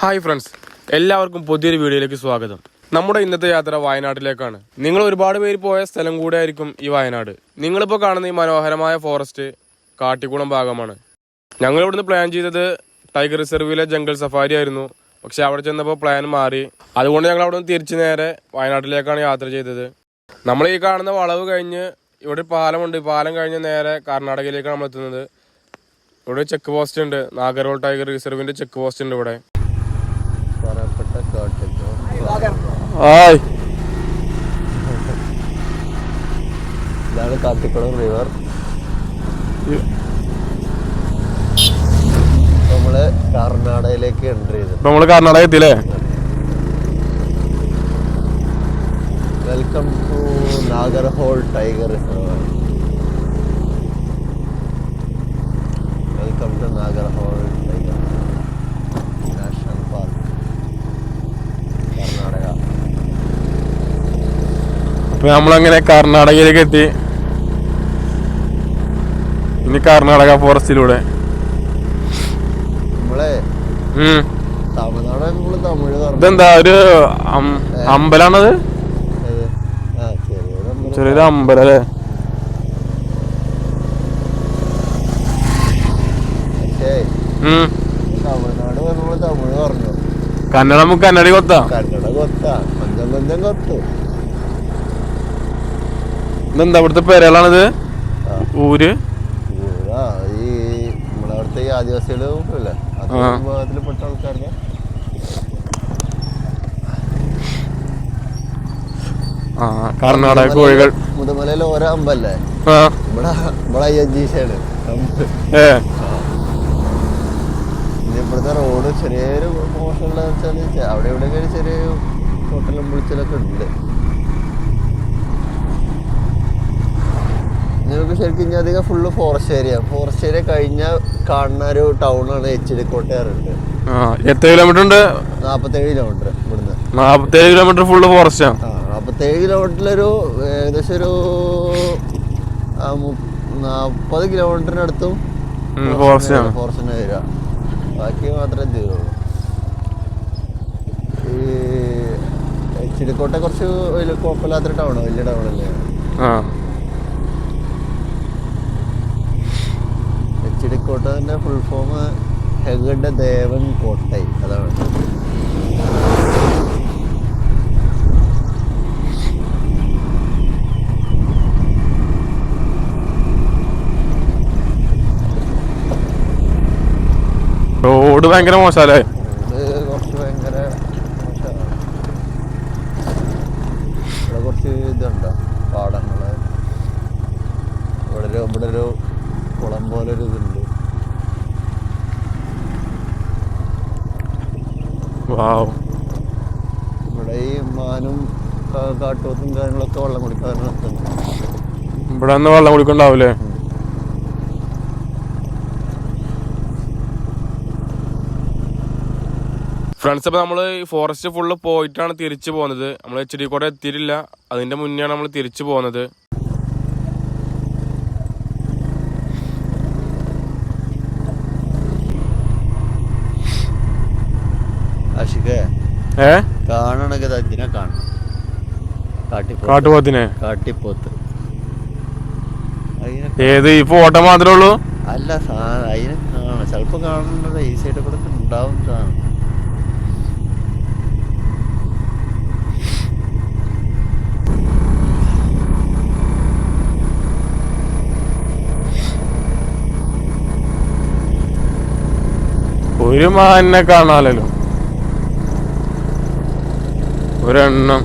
Hi friends എല്ലാവർക്കും പുതിയൊരു വീഡിയോയിലേക്ക് സ്വാഗതം. നമ്മുടെ ഇന്നത്തെ യാത്ര വയനാട്ടിലേക്കാണ്. നിങ്ങൾ ഒരുപാട് പേര് പോയ സ്ഥലം കൂടെ ആയിരിക്കും ഈ വയനാട്. നിങ്ങളിപ്പോൾ കാണുന്ന ഈ മനോഹരമായ ഫോറസ്റ്റ് കാട്ടിക്കുളം ഭാഗമാണ്. ഞങ്ങൾ ഇവിടുന്ന് പ്ലാൻ ചെയ്തത് ടൈഗർ റിസർവിലെ ജംഗിൾ സഫാരി ആയിരുന്നു. പക്ഷെ അവിടെ ചെന്നപ്പോൾ പ്ലാൻ മാറി. അതുകൊണ്ട് ഞങ്ങൾ അവിടെ നിന്ന് തിരിച്ചു നേരെ വയനാട്ടിലേക്കാണ് യാത്ര ചെയ്തത്. നമ്മൾ ഈ കാണുന്ന വളവ് കഴിഞ്ഞ് ഇവിടെ പാലമുണ്ട്. പാലം കഴിഞ്ഞ് നേരെ കർണാടകയിലേക്കാണ് നമ്മൾ എത്തുന്നത്. ഇവിടെ ചെക്ക് പോസ്റ്റ് ഉണ്ട്. നാഗർവോൾ ടൈഗർ റിസർവിന്റെ ചെക്ക് പോസ്റ്റ് ഉണ്ട് ഇവിടെ. ഹായ് ഇതാണ് കാത്തിക്കുളം റിവർ നമ്മൾ കർണാടകയിലേക്ക് എൻട്രി ചെയ്തു. നമ്മൾ Karnataka എത്തിയില്ലേ? Welcome to Nagarhole tiger reserve welcome to Nagarhole tiger national park Karnataka അപ്പൊ നമ്മളങ്ങനെ കർണാടകയിലേക്ക് എത്തി. ഇനി കർണാടക ഫോറസ്റ്റിലൂടെ ഇതെന്താ ഒരു അമ്പലാണത്? ചെറിയൊരു അമ്പലം. അല്ലേ? കന്നഡ നമുക്ക് കന്നഡ കൊത്താ. കന്നഡ കൊത്ത. കൊത്തു. ഇതെന്താ ഇവിടുത്തെ പേരുകളാണിത് ഊര്? ഈ നമ്മളവിടുത്തെ ഈ ആദിവാസികളും ഇല്ലേ അത്. വിഭാഗത്തിൽപ്പെട്ട ആൾക്കാരുടെ ആ കർണാടക കോഴികൾ. മുതുമലയിൽ ഓരോ അമ്പല്ലേ? ഇവിടെ ഇവിടെ അയ്യഞ്ചീശാണ് ഇവിടുത്തെ റോഡ് ചെറിയൊരു മോശമുള്ള വെച്ചാൽ അവിടെ ഇവിടെയൊക്കെ ചെറിയ ഹോട്ടലും വിളിച്ചലൊക്കെ ഉണ്ട്. നിങ്ങൾക്ക് ശരിക്കും ഇനി അധികം full forest area forest area കഴിഞ്ഞ കാണുന്ന ഒരു ടൗണാണ് ഡി ആ എത്ര കിലോമീറ്റർ ഉണ്ട്? നാൽപ്പത്തേഴ് കിലോമീറ്റർ ഇവിടുന്ന്. നാപ്പത്തേഴ് കിലോമീറ്റർ ഫുള്ള് ഫോറസ്റ്റ് ആ. നാൽപ്പത്തേഴ് കിലോമീറ്ററിലൊരു ഏകദേശം ഒരു നാൽപ്പത് കിലോമീറ്ററിനടുത്തും ഫോറസ്റ്റ് ഫോറസ്റ്റിന് വരിക. ബാക്കി മാത്രമേ ചെയ്യുള്ളൂ ഈ കോട്ട കുറച്ച് വലിയ കുഴപ്പമില്ലാത്തൊരു ടൗണ് വലിയ ടൗൺ അല്ലേ? ആ. എച്ചിടിക്കോട്ടന്റെ ഫുൾ ഫോം ഹെഗഡ് ദേവൻ കോട്ടൈ അതാണ്. റോഡ് ഭയങ്കര മോശമല്ലേ കുറച്ച് ഇതുണ്ട്? പാടങ്ങൾ. ഇവിടെ ഒരു ഇവിടെ ഒരു കുളം പോലെ ഒരു ഇതുണ്ട്. ഇവിടെ ഈ മാനും കാട്ടുപോത്തും കാര്യങ്ങളൊക്കെ വെള്ളം കുടിക്കാൻ ഇവിടെ നിന്ന് വെള്ളം കുടിക്കണ്ടാവൂലേ? ഫ്രണ്ട്സ് അപ്പോൾ നമ്മൾ ഫോറസ്റ്റ് ഫുള്ള് പോയിട്ടാണ് തിരിച്ചു പോകുന്നത്. നമ്മൾ എച്ച് ഡി കൂടെ എത്തിയിട്ടില്ല. അതിന്റെ മുന്നെയാണ് നമ്മൾ തിരിച്ചു പോകുന്നത്. ആഷിക്കേ ഏ? കാണണമെങ്കിൽ അതിനെ കാണണം. കാട്ടുപോത്തിനെ? കാട്ടിപ്പോത്ത്. ഏത്? ഈ ഫോട്ടോ മാത്രമേ ഉള്ളൂ? അല്ല അതിനെ കാണാം ചിലപ്പോൾ കാണുന്നത് ഈ സൈഡിൽ കൂടെ ഉണ്ടാവും ഒരു മാനിനെ കാണാലല്ലോ ഒരെണ്ണം.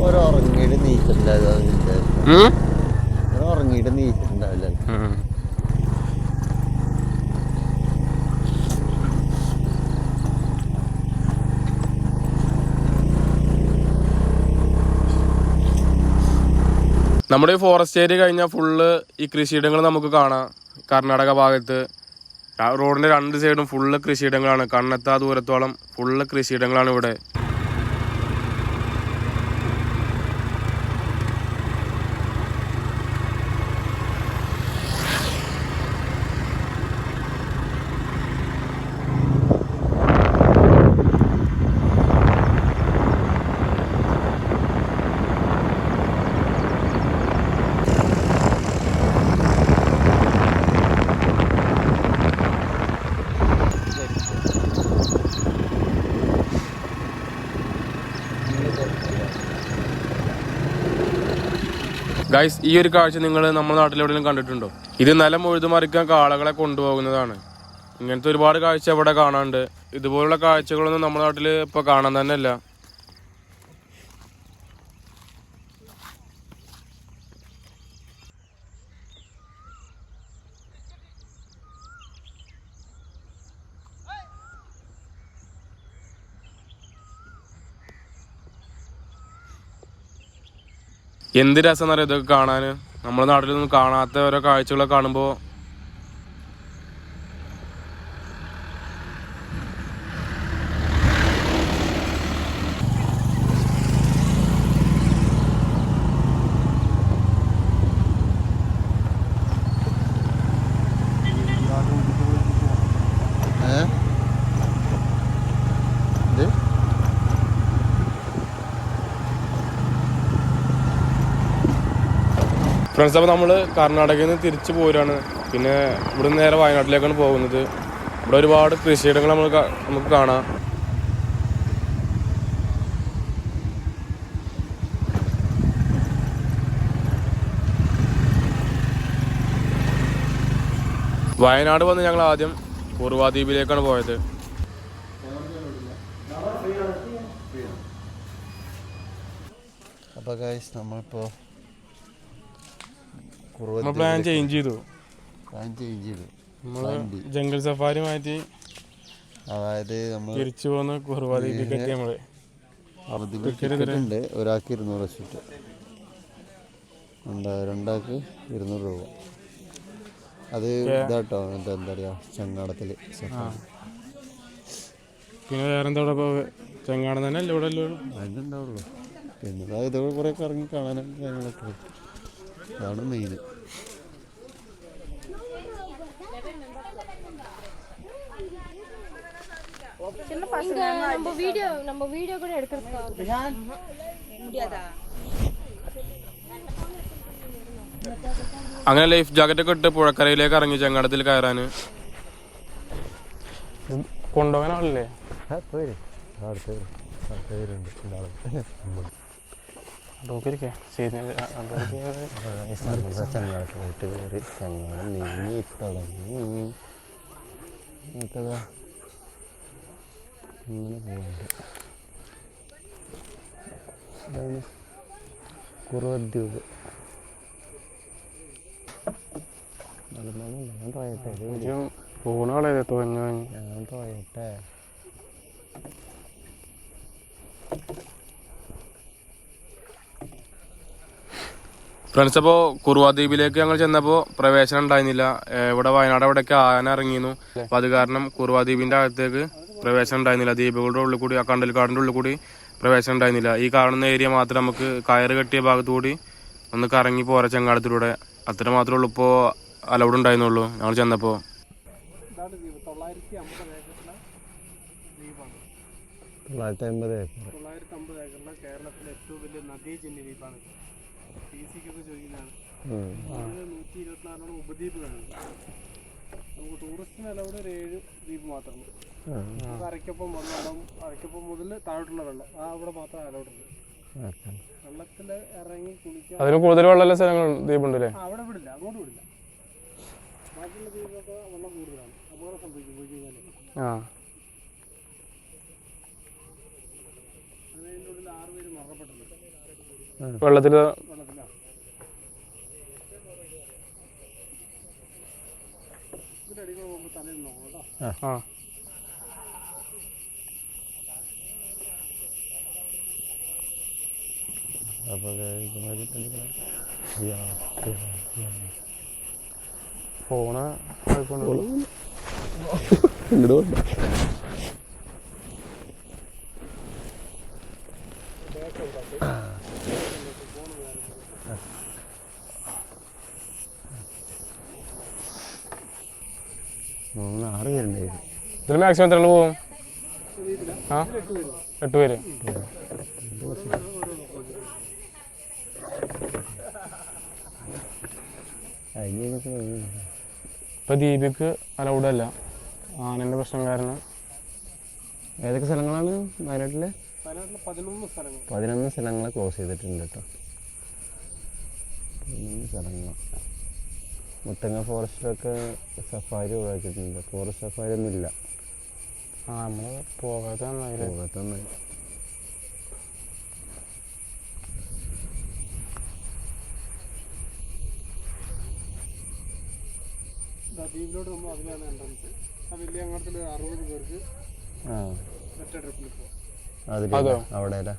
ഓരോ ഉറങ്ങിയിട്ട് നീച്ചിട്ടുണ്ടാവില്ല അതിന്റെ ഉം? ഉറങ്ങിയിട്ട് നീച്ചിട്ടുണ്ടാവില്ല നമ്മുടെ ഈ ഫോറസ്റ്റ് ഏരിയ കഴിഞ്ഞാൽ ഫുള്ള് ഈ കൃഷിയിടങ്ങൾ നമുക്ക് കാണാം. കർണാടക ഭാഗത്ത് ആ റോഡിന്റെ രണ്ട് സൈഡും ഫുള്ള് കൃഷിയിടങ്ങളാണ്. കണ്ണെത്താ ദൂരത്തോളം ഫുള്ള് കൃഷിയിടങ്ങളാണ് ഇവിടെ. ഗൈസ് ഈ ഒരു കാഴ്ച നിങ്ങൾ നമ്മുടെ നാട്ടിലെവിടെയും കണ്ടിട്ടുണ്ടോ? ഇത് നിലം ഉഴുതുമറിക്കാൻ കാളകളെ കൊണ്ടുപോകുന്നതാണ്. ഇങ്ങനത്തെ ഒരുപാട് കാഴ്ച ഇവിടെ കാണാനുണ്ട്. ഇതുപോലുള്ള കാഴ്ചകളൊന്നും നമ്മുടെ നാട്ടിൽ ഇപ്പൊ കാണാൻ തന്നെ എന്ത് രസം എന്നറിയാം ഇതൊക്കെ കാണാൻ നമ്മുടെ നാട്ടിലൊന്നും കാണാത്ത ഓരോ കാഴ്ചകളൊക്കെ കാണുമ്പോൾ ഫ്രണ്ട്സ് അപ്പോൾ നമ്മൾ കർണാടകയിൽ നിന്ന് തിരിച്ചു പോരാണ് പിന്നെ ഇവിടെ നിന്ന് നേരെ വയനാട്ടിലേക്കാണ് പോകുന്നത്. ഇവിടെ ഒരുപാട് കൃഷിയിടങ്ങൾ നമ്മൾ നമുക്ക് കാണാം. വയനാട് വന്ന് ഞങ്ങൾ ആദ്യം പൂർവാദ്വീപിലേക്കാണ് പോയത്. അപ്പോൾ ഗൈസ് നമ്മളിപ്പോൾ നമ്മൾ പ്ലാൻ ചേഞ്ച് ചെയ്തു. പ്ലാൻ ചേഞ്ച് ചെയ്തു. ജംഗിൾ സഫാരി മാറ്റി അതായത് നമ്മൾ തിരിച്ചു എത്തി നമ്മൾ അവധി ടിക്കറ്റ് ഉണ്ട്. ഒരാൾക്ക് ഇരുന്നൂറ് വെച്ചിട്ട് രണ്ടാൾക്ക് ഇരുന്നൂറ് രൂപ. അത് ഇതാട്ടോ. എന്താ എന്താ പറയുക ചങ്ങാടത്തിൽ പിന്നെ വേറെ എന്താ ചങ്ങാടം തന്നെ അല്ലേ ഇവിടെ അല്ലേ പിന്നെ കുറേ കറങ്ങി കാണാനും കാര്യങ്ങളൊക്കെ. അതാണ് മെയിൻ இங்க நம்ம வீடியோ நம்ம வீடியோ கூட எடுக்கிறதுக்கா അങ്ങനെ ലൈഫ് ജാക്കറ്റ് ഒക്കെ ഇട്ട് പുഴക്കരയിലേക്ക് ഇറങ്ങി ചെങ്ങാടത്തിൽ കയറാന് കൊണ്ടുപോകാൻ ആളില്ലേ പേരുണ്ട് ചങ്ങാടത്തിലോട്ട് കയറി ചങ്ങാടം നീങ്ങി തുടങ്ങി ഇങ്ങനെ പോകുന്നുണ്ട് ഇതാണ് കുറുവദ്വീപ് ഞാൻ തോയട്ടെ പോണ ആളെ തോന്നു ഞാൻ തോയട്ടെ ഫ്രണ്ട്സ് അപ്പോൾ കുറുവാദ്വീപിലേക്ക് ഞങ്ങൾ ചെന്നപ്പോൾ പ്രവേശനം ഉണ്ടായിരുന്നില്ല. ഇവിടെ വയനാട് അവിടേക്ക് ആന ഇറങ്ങിയിരുന്നു. അപ്പോൾ അത് കാരണം കുറുവാദ്വീപിന്റെ അകത്തേക്ക് പ്രവേശനം ഉണ്ടായിരുന്നില്ല. ദ്വീപുകളുടെ ഉള്ളിൽ കൂടി ആ കണ്ടൽക്കാടിന്റെ ഉള്ളിൽ കൂടി പ്രവേശനം ഉണ്ടായിരുന്നില്ല. ഈ കാണുന്ന ഏരിയ മാത്രം നമുക്ക് കയറ് കെട്ടിയ ഭാഗത്തു കൂടി ഒന്ന് കറങ്ങി പോരാ ചെങ്ങാടത്തിലൂടെ. അത്ര മാത്രമേ ഉള്ളൂ ഇപ്പോൾ അലൗഡ് ഉണ്ടായിരുന്നുള്ളൂ ഞങ്ങൾ ചെന്നപ്പോൾ തൊള്ളായിരത്തി അമ്പത് ഏക്കർ. തൊള്ളായിരത്തി അമ്പത് ഏക്കറിലെ കേരളത്തിലെ ഏറ്റവും വലിയ നദീജന്യ ദ്വീപാണ് പി സിക്കൊക്കെ ചോദിക്കുന്നതാണ്. ഉം. ഇത് നൂറ്റി ഇരുപത്തിനാലോളം ഉപദ്വീപുകളുണ്ട് നമുക്ക് ടൂറിസ്റ്റിന് അലവിടെ ഒരു ഏഴ് ദ്വീപ് മാത്രമേ അരയ്ക്കൊപ്പം അരയ്ക്കൊപ്പം മുതൽ താഴോട്ടുള്ള വെള്ളം. ആ അവിടെ മാത്രം ഉണ്ട് വെള്ളത്തിൽ ഇറങ്ങി കുളിക്കാൻ അതിന് കൂടുതൽ വെള്ളമുള്ള സ്ഥലങ്ങൾ ദ്വീപുണ്ട് അല്ലേ അവിടെ വിടില്ല. അങ്ങോട്ട് വിടില്ല. ബാക്കിയുള്ള ദ്വീപൊക്കെ വെള്ളം കൂടുതലാണ്. അപകടം സംഭവിക്കും പോയി കഴിഞ്ഞാൽ ആ. വെള്ളത്തിൽ ആ. ഫോണ് ഇങ്ങോട്ട് വരണ്ട. മൂന്ന് ആറ് പേരുണ്ട് ഇതിൽ മാക്സിമം എത്ര പോകും? ആ? എട്ട് പേര്. ഇപ്പം ദീപിക്ക് അലൗഡ് അല്ല ആനന്റെ പ്രശ്നം കാരണം. ഏതൊക്കെ സ്ഥലങ്ങളാണ് വയനാട്ടിലെ? പതിനൊന്ന് സ്ഥലങ്ങൾ ക്ലോസ് ചെയ്തിട്ടുണ്ട് കേട്ടോ. പതിനൊന്ന് സ്ഥലങ്ങൾ മുത്തങ്ങ ഫോറസ്റ്റിലൊക്കെ സഫാരി ഒഴിവാക്കിയിട്ടുണ്ട്. ഫോറസ്റ്റ് സഫാരി ഒന്നും ഇല്ല. ആ ദ്വീപിലോട്ട് നമ്മൾ അതിലാണ് എൻട്രൻസ് ആ വലിയ അങ്ങോട്ടത്തിൽ അറുപത് പേർക്ക് ആ. ഒറ്റ ട്രിപ്പിൽ പോകും അതിൽ അവിടെ അല്ലേ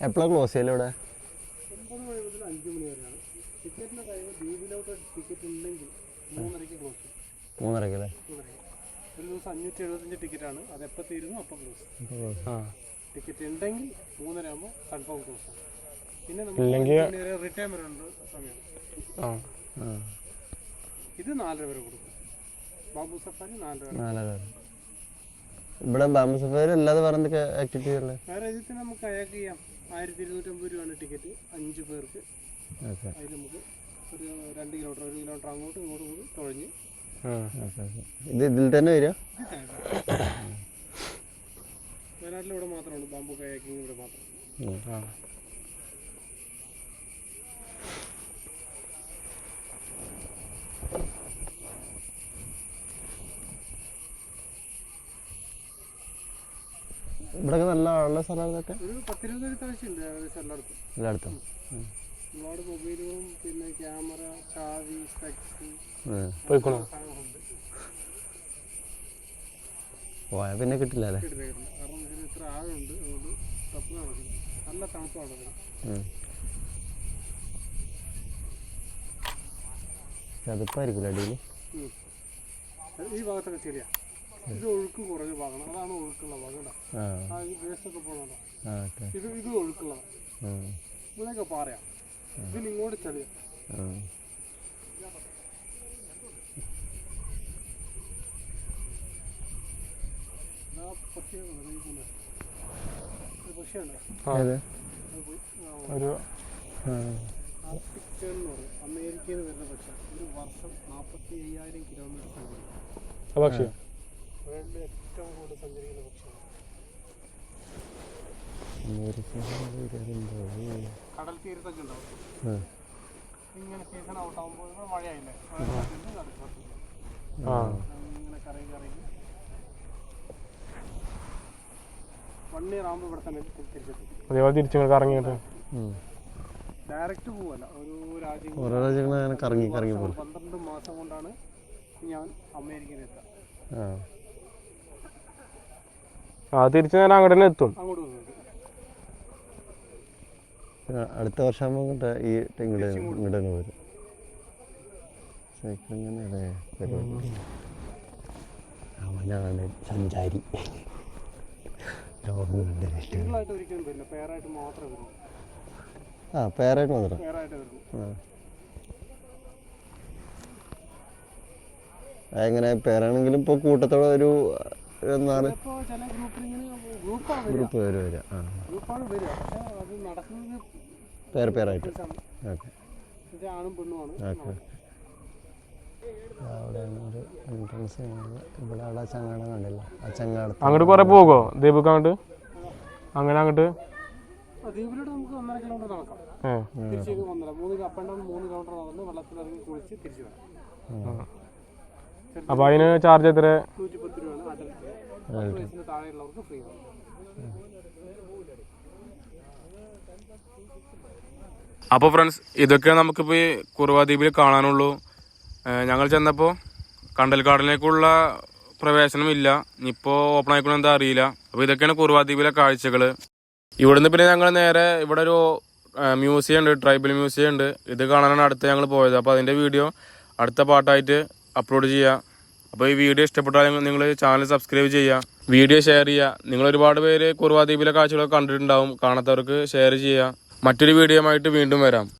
എപ്പോഴാണ് ക്ലോസ് ചെയ്യൽ ഇവിടെ? ഒമ്പത് മണി മുതൽ അഞ്ച് മണി വരെയാണ്. ടിക്കറ്റിന്റെ ടൈം ദ്വീപിലോട്ട് ടിക്കറ്റ് ഉണ്ടെങ്കിൽ മൂന്നരയ്ക്ക് ക്ലോസ് ചെയ്യും. മൂന്നരക്കല്ലേ മൂന്നരയ്ക്ക്. ഒരു ദിവസം അഞ്ഞൂറ്റി എഴുപത്തഞ്ച് ടിക്കറ്റാണ് അത് എപ്പോൾ തീരുന്നു ക്ലോസ് ആ. ടിക്കറ്റ് ഉണ്ടെങ്കിൽ മൂന്നര ആകുമ്പോൾ കൺഫേം ക്ലോസ് ആണ് പിന്നെ നമ്മൾ റിട്ടേൺ വരെ ഉണ്ട് സമയം ആ ആ. ഇത് നാലര വരെ കൊടുക്കും. ബാബു സഫാരി നാലര വരെ. നാലര ഇവിടെ ബാമ്പു സഫാരി അല്ലാതെ വേറെ എന്തൊക്കെ ആക്ടിവിറ്റി ഉള്ളത്? നമുക്ക് അയാൾക്ക് ചെയ്യാം. ആയിരത്തി ഇരുന്നൂറ്റമ്പത് രൂപയാണ് ടിക്കറ്റ്. അഞ്ച് പേർക്ക്. ഓക്കെ. അതിൽ നമുക്ക് ഒരു രണ്ട് കിലോമീറ്റർ ഒരു കിലോമീറ്റർ അങ്ങോട്ടും ഇങ്ങോട്ടും കൂടി തുഴഞ്ഞ്. Okay okay. ഇത് ഇതിൽ തന്നെ വരിക? വയനാട്ടിൽ ഇവിടെ മാത്രമാണ് ബാമ്പു കയാക്കിങ് ഇവിടെ മാത്രം ആ. ഇവിടെയൊക്കെ നല്ല ആളുള്ള സ്ഥലം ഇതൊക്കെ എല്ലായിടത്തും. ഒരുപാട് മൊബൈലുകളും പിന്നെ ക്യാമറ ചാവി പോയാൽ പിന്നെ കിട്ടില്ല അല്ലേ? കാരണം ഇതിന് ഇത്ര ആഴമുണ്ട് അതുകൊണ്ട് തപ്പ് നല്ല തണുപ്പാണ് ചതുപ്പായിരിക്കില്ല അടിയിൽ ഈ ഭാഗത്തൊക്കെ ശരിയാ ഇത് ഒഴുക്ക് കുറഞ്ഞ ഭാഗമാണ് അതാണ് ഒഴുക്കുള്ള ഭാഗം ആ. ഈ വേസ്റ്റൊക്കെ ഇത് ഇത്. ഇവിടെയൊക്കെ പറയാം. ഇതിന് ഇങ്ങോട്ട് ചളിയാ. ഒരു. ആർട്ടിക് എന്ന് പറയും. അമേരിക്കയിൽ വരുന്ന പക്ഷേ ഒരു വർഷം നാൽപ്പത്തി അയ്യായിരം കിലോമീറ്റർ വേൾഡിൽ ഏറ്റവും കൂടുതൽ സഞ്ചരിക്കുന്ന പക്ഷിയാണ് കടൽ തീരത്തൊക്കെ ഉണ്ടാവും ഇങ്ങനെ സീസൺ ഔട്ട് ആകുമ്പോൾ ഇവിടെ മഴയായില്ലേ? ആ. ഇങ്ങനെ കറങ്ങി കറങ്ങി വൺ ഇയർ ആകുമ്പോൾ ഇവിടെ തന്നെ തി- തിരിച്ചെത്തും അതേപോലെ തിരിച്ചിങ്ങോട്ട് ഡയറക്റ്റ് പോവല്ല. ഒരു രാജ്യം ഓരോ രാജ്യങ്ങൾ അങ്ങനെ കറങ്ങി കറങ്ങി പോകും പന്ത്രണ്ട് മാസം കൊണ്ടാണ് ഞാൻ അമേരിക്കയിലെത്താം ആ തിരിച്ച് ഞാൻ അങ്ങോട്ട് തന്നെ എത്തും അടുത്ത വർഷമാകുമ്പോൾ ഇങ്ങോട്ട് ഈ ഇങ്ങോട്ട് ഇങ്ങോട്ട് തന്നെ വരും. അവനാണ് സഞ്ചാരി. ആ പേരായിട്ട് മാത്രം. ആ. അതെങ്ങനെ പേരാണെങ്കിലും ഇപ്പോൾ കൂട്ടത്തോടെ ഒരു വരിക. ഗ്രൂപ്പ് പേര് വരിക. ആ. ഗ്രൂപ്പാണ് വരിക. അത് നടക്കുന്നത് പേര് പേരായിട്ട്. ഓക്കെ. എൻട്രൻസ് ഇവിടെ അവിടെ ചങ്ങാടം കണ്ടില്ല? ആ അങ്ങോട്ട് കുറെ പോകോ? ദീപക്ക് അങ്ങോട്ട്? അങ്ങനെ അങ്ങോട്ട്? നമുക്ക് ഒന്നര കിലോമീറ്റർ നടക്കാം. ഏ. തിരിച്ച് ഒന്നര മൂന്ന് അപ്പ് ആൻഡ് ഡൗൺ മൂന്ന് കിലോമീറ്റർ നടന്ന് വെള്ളത്തിലിറങ്ങി കുളിച്ച് തിരിച്ചു വരാം. അപ്പൊ അതിന് ചാർജ് എത്ര അപ്പോൾ ഫ്രണ്ട്സ് ഇതൊക്കെ നമുക്കിപ്പോൾ ഈ കുറുവാ ദ്വീപിൽ കാണാനുള്ളൂ ഞങ്ങൾ ചെന്നപ്പോൾ കണ്ടൽക്കാടിലേക്കുള്ള പ്രവേശനമില്ല. ഇപ്പോ ഓപ്പൺ ആയിക്കോളും എന്താ അറിയില്ല. അപ്പോൾ ഇതൊക്കെയാണ് കുറുവാദ്വീപിലെ കാഴ്ചകൾ ഇവിടുന്ന് പിന്നെ ഞങ്ങൾ നേരെ ഇവിടെ ഒരു മ്യൂസിയം ഉണ്ട് ട്രൈബൽ മ്യൂസിയം ഉണ്ട്. ഇത് കാണാനാണ് അടുത്ത് ഞങ്ങൾ പോയത്. അപ്പോൾ അതിന്റെ വീഡിയോ അടുത്ത പാട്ടായിട്ട് അപ്ലോഡ് ചെയ്യുക. അപ്പോൾ ഈ വീഡിയോ ഇഷ്ടപ്പെട്ടാൽ നിങ്ങൾ ചാനൽ സബ്സ്ക്രൈബ് ചെയ്യുക. വീഡിയോ ഷെയർ ചെയ്യുക. നിങ്ങൾ ഒരുപാട് പേര് കുറുവാദ്വീപിലെ കാഴ്ചകളൊക്കെ കണ്ടിട്ടുണ്ടാവും. കാണാത്തവർക്ക് ഷെയർ ചെയ്യുക. മറ്റൊരു വീഡിയോ വീണ്ടും വരാം.